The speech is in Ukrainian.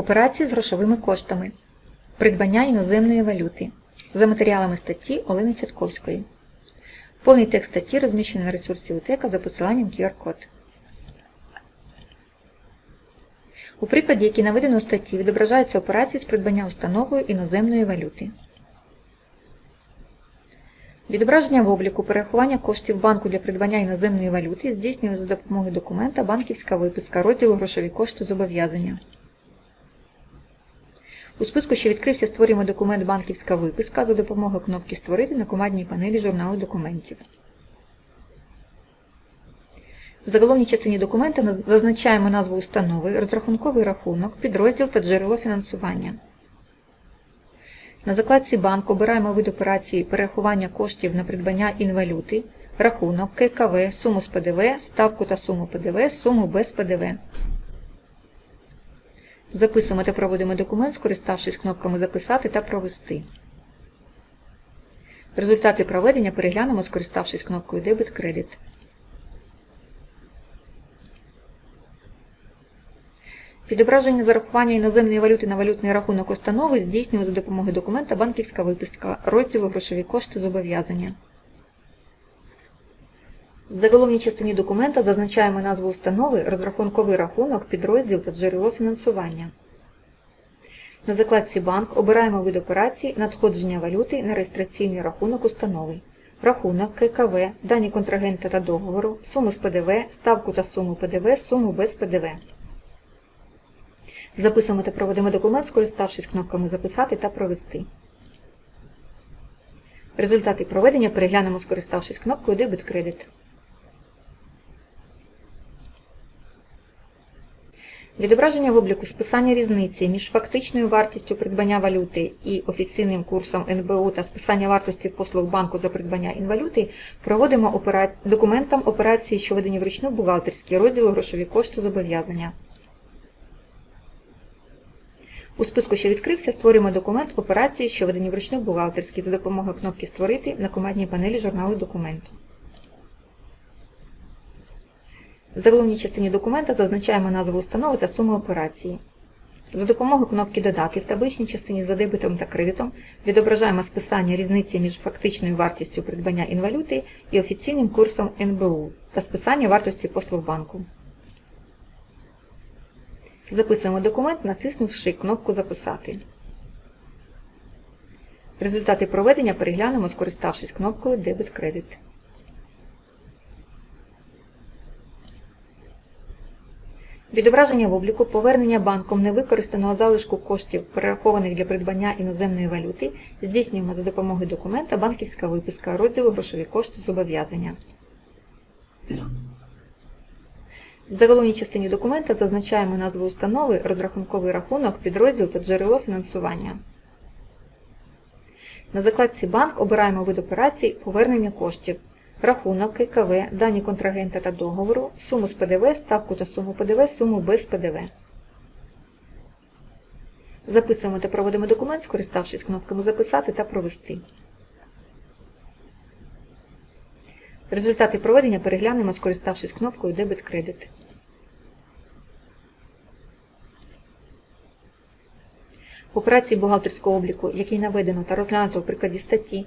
Операції з грошовими коштами. Придбання іноземної валюти. За матеріалами статті Олени Цятковської. Повний текст статті розміщений на ресурсі УТЕКа за посиланням QR-код. У прикладі, який наведено у статті, відображаються операції з придбання установою іноземної валюти. Відображення в обліку перерахування коштів банку для придбання іноземної валюти здійснює за допомогою документа банківська виписка розділу грошові кошти зобов'язання. У списку, що відкрився, створюємо документ банківська виписка за допомогою кнопки Створити на командній панелі журналу документів. В заголовній частині документа зазначаємо назву установи, розрахунковий рахунок, підрозділ та джерело фінансування. На закладці банк обираємо вид операції перерахування коштів на придбання інвалюти, рахунок, ККВ, суму з ПДВ, ставку та суму ПДВ, суму без ПДВ. Записуємо та проводимо документ, скориставшись кнопками Записати та Провести. Результати проведення переглянемо, скориставшись кнопкою Дебет-кредит. Відображення зарахування іноземної валюти на валютний рахунок установи здійснює за допомогою документа банківська виписка розділу грошові кошти зобов'язання. В заголовній частині документа зазначаємо назву установи, розрахунковий рахунок, підрозділ та джерело фінансування. На закладці Банк обираємо вид операції надходження валюти на реєстраційний рахунок установи. Рахунок, ККВ, дані контрагента та договору, суму з ПДВ, ставку та суму ПДВ, суму без ПДВ. Записуємо та проводимо документ, скориставшись кнопками Записати та Провести. Результати проведення переглянемо, скориставшись кнопкою Дебет кредит. Відображення в обліку списання різниці між фактичною вартістю придбання валюти і офіційним курсом НБУ та списання вартості послуг банку за придбання інвалюти проводимо опера... документам операції, що ведені вручну бухгалтерські розділу грошові кошти зобов'язання. У списку, що відкрився, створюємо документ операції, що ведені вручну бухгалтерські за допомогою кнопки Створити на командній панелі журналу документу. В заголовній частині документа зазначаємо назву установи та суму операції. За допомогою кнопки Додати в табличній частині за дебетом та кредитом відображаємо списання різниці між фактичною вартістю придбання інвалюти і офіційним курсом НБУ та списання вартості послуг банку. Записуємо документ, натиснувши кнопку Записати. Результати проведення переглянемо, скориставшись кнопкою Дебет-кредит. Відображення в обліку повернення банком невикористаного залишку коштів, перерахованих для придбання іноземної валюти, здійснюємо за допомогою документа банківська виписка розділу грошові кошти зобов'язання. В заголовній частині документа зазначаємо назву установи, розрахунковий рахунок, підрозділ та джерело фінансування. На закладці Банк обираємо вид операцій повернення коштів, рахунок, ККВ, дані контрагента та договору, суму з ПДВ, ставку та суму ПДВ, суму без ПДВ. Записуємо та проводимо документ, скориставшись кнопками Записати та Провести. Результати проведення переглянемо, скориставшись кнопкою Дебет-кредит. В операції бухгалтерського обліку, який наведено та розглянуто в прикладі статті,